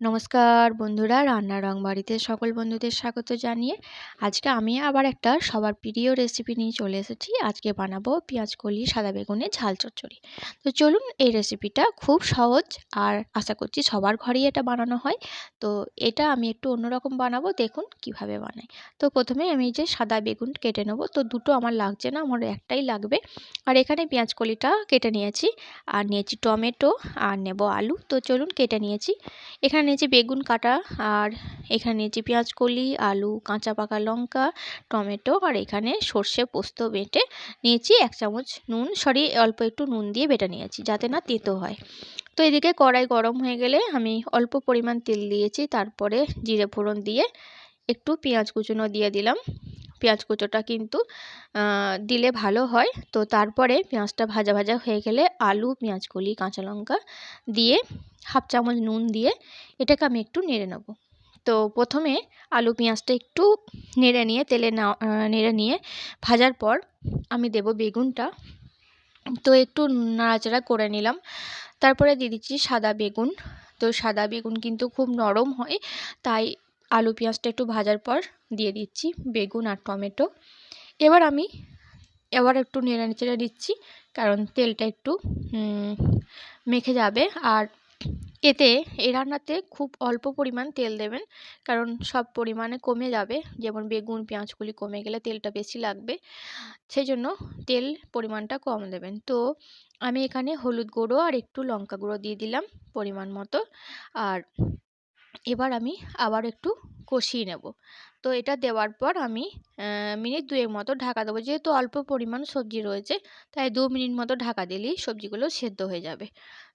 নমস্কার বন্ধুরা, রান্নার রং বাড়িতে সকল বন্ধুদের স্বাগত জানিয়ে আজকে আমি আবার একটা সবার প্রিয় রেসিপি নিয়ে চলে এসেছি। আজকে বানাবো পেঁয়াজ কলি সাদা বেগুনে ঝাল চচ্চড়ি। তো চলুন এই রেসিপিটা খুব সহজ আর আশা করছি সবার ঘরেই এটা বানানো হয়। তো এটা আমি একটু অন্যরকম বানাবো, দেখুন কীভাবে বানাই। তো প্রথমে আমি যে সাদা বেগুন কেটে নেব। তো দুটো আমার লাগছে না, আমার একটাই লাগবে। আর এখানে পেঁয়াজ কলিটা কেটে নিয়েছি। আর নিয়েছি টমেটো, আর নেব আলু। তো চলুন কেটে নিয়েছি। এখানে নিয়েছি বেগুন কাটা, আর এখানে নিয়েছি পেঁয়াজ কলি, আলু, কাঁচা পাকা লঙ্কা, টমেটো, আর এখানে সর্ষে পোস্ত বেটে নিয়েছি এক চামচ নুন, সরি, অল্প একটু নুন দিয়ে বেটে নিয়েছি যাতে না তেতো হয়। তো এদিকে কড়াই গরম হয়ে গেলে আমি অল্প পরিমাণ তেল দিয়েছি, তারপরে জিরে ফোড়ন দিয়ে একটু পেঁয়াজ কুচুনো দিয়ে দিলাম। পেঁয়াজ কুচোটা কিন্তু দিলে ভালো হয়। তো তারপরে পেঁয়াজটা ভাজা ভাজা হয়ে গেলে আলু, পেঁয়াজ, কলি, কাঁচা লঙ্কা দিয়ে হাফ চামচ নুন দিয়ে এটাকে আমি একটু নেড়ে নেব। তো প্রথমে আলু, পেঁয়াজটা একটু নেড়ে নিয়ে, তেলে না নেড়ে নিয়ে ভাজার পর আমি দেব বেগুনটা। তো একটু নাড়াচাড়া করে নিলাম। তারপরে দিয়ে দিচ্ছি সাদা বেগুন। তো সাদা বেগুন কিন্তু খুব নরম হয়, তাই আলু, পেঁয়াজটা একটু ভাজার পর দিয়ে দিচ্ছি বেগুন আর টমেটো। এবার আমি এবার একটু নেড়ে চেড়ে দিচ্ছি, কারণ তেলটা একটু মেখে যাবে। আর এতে এই রান্নাতে খুব অল্প পরিমাণ তেল দেবেন, কারণ সব পরিমাণে কমে যাবে। যেমন বেগুন, পেঁয়াজগুলি কমে গেলে তেলটা বেশি লাগবে। সেই জন্য তেল পরিমাণটা কম দেবেন। তো আমি এখানে হলুদ গুঁড়ো আর একটু লঙ্কা গুঁড়ো দিয়ে দিলাম পরিমাণ মতো। আর এবার আমি আবার একটু কষিয়ে নেব। তো এটা দেওয়ার পর আমি মিনিট দুয়েক মতো ঢাকা দেবো। যেহেতু অল্প পরিমাণ সবজি রয়েছে, তাই দু মিনিট মতো ঢাকা দিলেই সবজিগুলো সেদ্ধ হয়ে যাবে।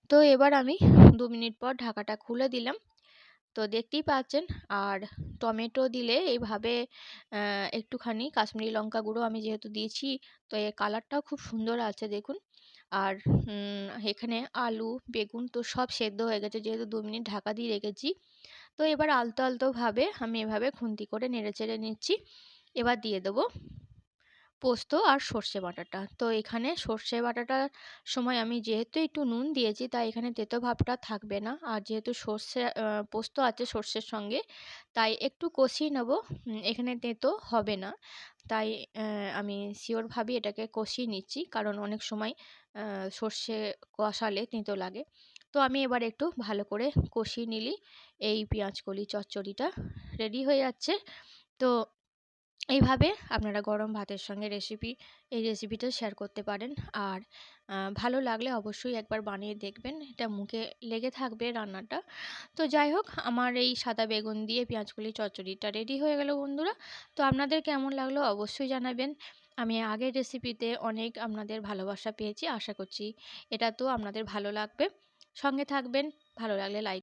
তো এবার আমি দু মিনিট পর ঢাকাটা খুলে দিলাম। তো দেখতেই পাচ্ছেন, আর টমেটো দিলে এইভাবে একটুখানি কাশ্মীরি লঙ্কা গুঁড়ো আমি যেহেতু দিয়েছি, তো এর কালারটাও খুব সুন্দর আছে, দেখুন। আর এখানে আলু, বেগুন তো সব সেদ্ধ হয়ে গেছে যেহেতু দু মিনিট ঢাকা দিয়ে রেখেছি। তো এবার আলতো আলতোভাবে আমি এভাবে খুন্তি করে নেড়ে চেড়ে নিচ্ছি। এবার দিয়ে দেবো পোস্ত আর সর্ষে বাটাটা। তো এখানে সর্ষে বাটাটার সময় আমি যেহেতু একটু নুন দিয়েছি, তাই এখানে তেতো ভাবটা থাকবে না। আর যেহেতু সর্ষে পোস্ত আছে সর্ষের সঙ্গে, তাই একটু কষিয়ে নেব। এখানে তেতো হবে না। তাই আমি শিওরভাবে এটাকে কষিয়ে নিচ্ছি, কারণ অনেক সময় সর্ষে কষালে তেঁতো লাগে। তো আমি এবার একটু ভালো করে কষিয়ে নিলি। এই পেঁয়াজ কলি চচ্চড়িটা রেডি হয়ে যাচ্ছে। তো এইভাবে আপনারা গরম ভাতের সঙ্গে রেসিপি এই রেসিপিটা শেয়ার করতে পারেন। আর ভালো লাগলে অবশ্যই একবার বানিয়ে দেখবেন। এটা মুখে লেগে থাকবে রান্নাটা। তো যাই হোক, আমার এই সাদা বেগুন দিয়ে পেঁয়াজকলি চচ্চড়িটা রেডি হয়ে গেল বন্ধুরা। তো আপনাদের কেমন লাগল অবশ্যই জানাবেন। আমি আগের রেসিপিতে অনেক আপনাদের ভালোবাসা পেয়েছি, আশা করছি এটা তো আপনাদের ভালো লাগবে। সঙ্গে থাকবেন, ভালো লাগলে লাইক